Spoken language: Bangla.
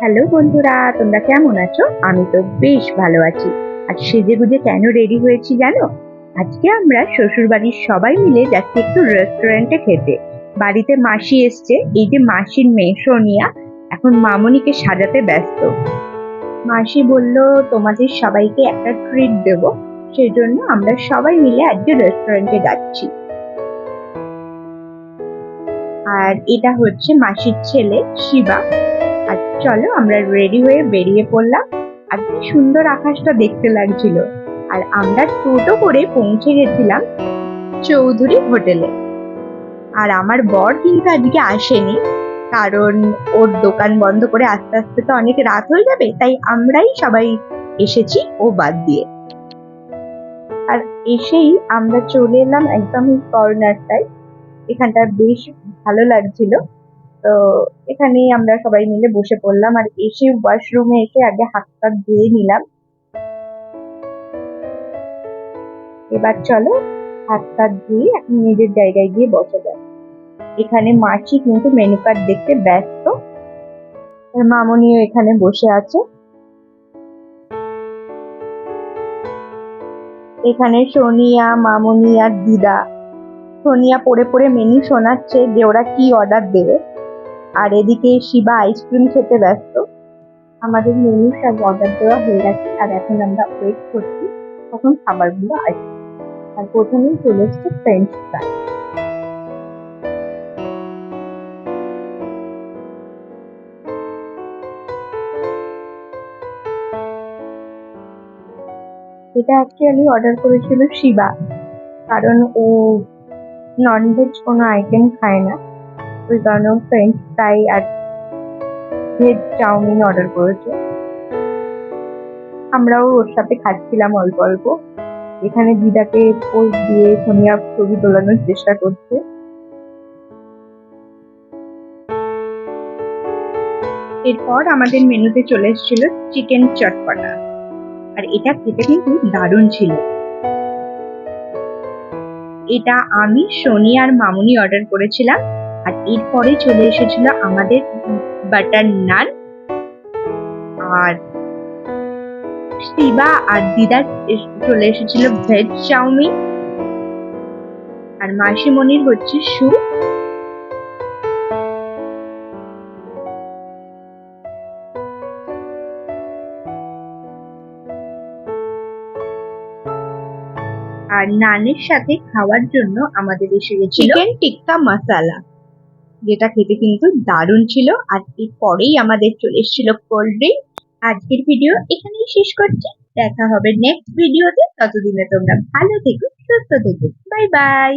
হ্যালো বন্ধুরা, তোমরা কেমন আছো? আমি তো বেশ ভালো আছি। আজ সেজে গুজে কেন রেডি হয়েছি জানো? আজকে আমরা শ্বশুর বাড়ির সবাই মিলে যাচ্ছি একটু রেস্টুরেন্টে খেতে। বাড়িতে মাসি এসছে, এই যে মাসির মেয়ে সোনিয়া, এখন মামনিকে সাজাতে ব্যস্ত। মাসি বলল, তোমাদের সবাইকে একটা ট্রিট দেব সেই জন্য আমরা সবাই মিলে আজকে রেস্টুরেন্টে যাচ্ছি। আর এটা হচ্ছে মাসির ছেলে, শিবা। আর চলো আমরা রেডি হয়ে বেরিয়ে পড়লাম। আর কি সুন্দর আকাশটা দেখতে লাগছিল। আর আমরা টোটো করে পৌঁছে গেছিলাম চৌধুরী হোটেলে। আর আমার বর কিন্তু আজকে আসেনি, কারণ ওর দোকান বন্ধ করে আস্তে আস্তে তো অনেক রাত হয়ে যাবে, তাই আমরাই সবাই এসেছি ও বাদ দিয়ে। আর এসেই আমরা চলে এলাম একদম কর্নারটায় এখানটা বেশ ভালো লাগছিল। তো এখানেই আমরা সবাই মিলে বসে পড়লাম আর এসে ওয়াশরুমে এসে আগে হাত পা ধুয়ে নিলাম। এবার চলো হাত পা ধুয়ে এখন নিজের জায়গায় গিয়ে বসে যায় এখানে মাসি কিন্তু মেনু কার্ড দেখতে ব্যস্ত। মামনিও এখানে বসে আছে। এখানে সোনিয়া, মামনি আর দিদা। সোনিয়া পড়ে পড়ে মেনু শোনাচ্ছে যে ওরা কি অর্ডার দেবে। আর এদিকে শিবা আইসক্রিম খেতে ব্যস্ত। আমাদের মেনু সব অর্ডার দেওয়া হয়ে গেছে, আর এখন আমরা ওয়েট করছি তখন খাবারগুলো আসবে আর প্রথমেই চলে এসছে ফ্রেঞ্চ ফ্রাই এটা অ্যাকচুয়ালি অর্ডার করেছিল শিবা। কারণ ও ননভেজ কোনো আইটেম খায় না। ফ্রেঞ্চ ফ্রাই আর ভেজ চাউমিন অর্ডার করেছে। আমরাও ওর সাথে খাচ্ছিলাম অল্প অল্প। এখানে দিদাকে পোজ দিয়ে সোনিয়া ছবি তোলানোর চেষ্টা করছে। এরপর আমাদের মেনুতে চলে এসেছিল চিকেন চটপটা। আর এটা খেতে কিন্তু দারুণ ছিল। এটা আমি, সোনি আর মামুনি অর্ডার করেছিলাম। আর এরপরে চলে এসেছিল আমাদের বাটার নান। আর শিবা আর দিদা চলে এসেছিল ভেজ চাউমিন। আর মাসিমণির হচ্ছে স্যুপ আর নানের সাথে খাওয়ার জন্য আমাদের এসে গেছিল চিকেন টিক্কা মশালা যেটা খেতে কিন্তু দারুণ ছিল আর এরপরেই আমাদের চলে এসেছিল কোল্ড ড্রিঙ্ক আজকের ভিডিও এখানেই শেষ করছি। দেখা হবে নেক্সট ভিডিওতে ততদিনে তোমরা ভালো থেকো, সুস্থ থেকো। Bye bye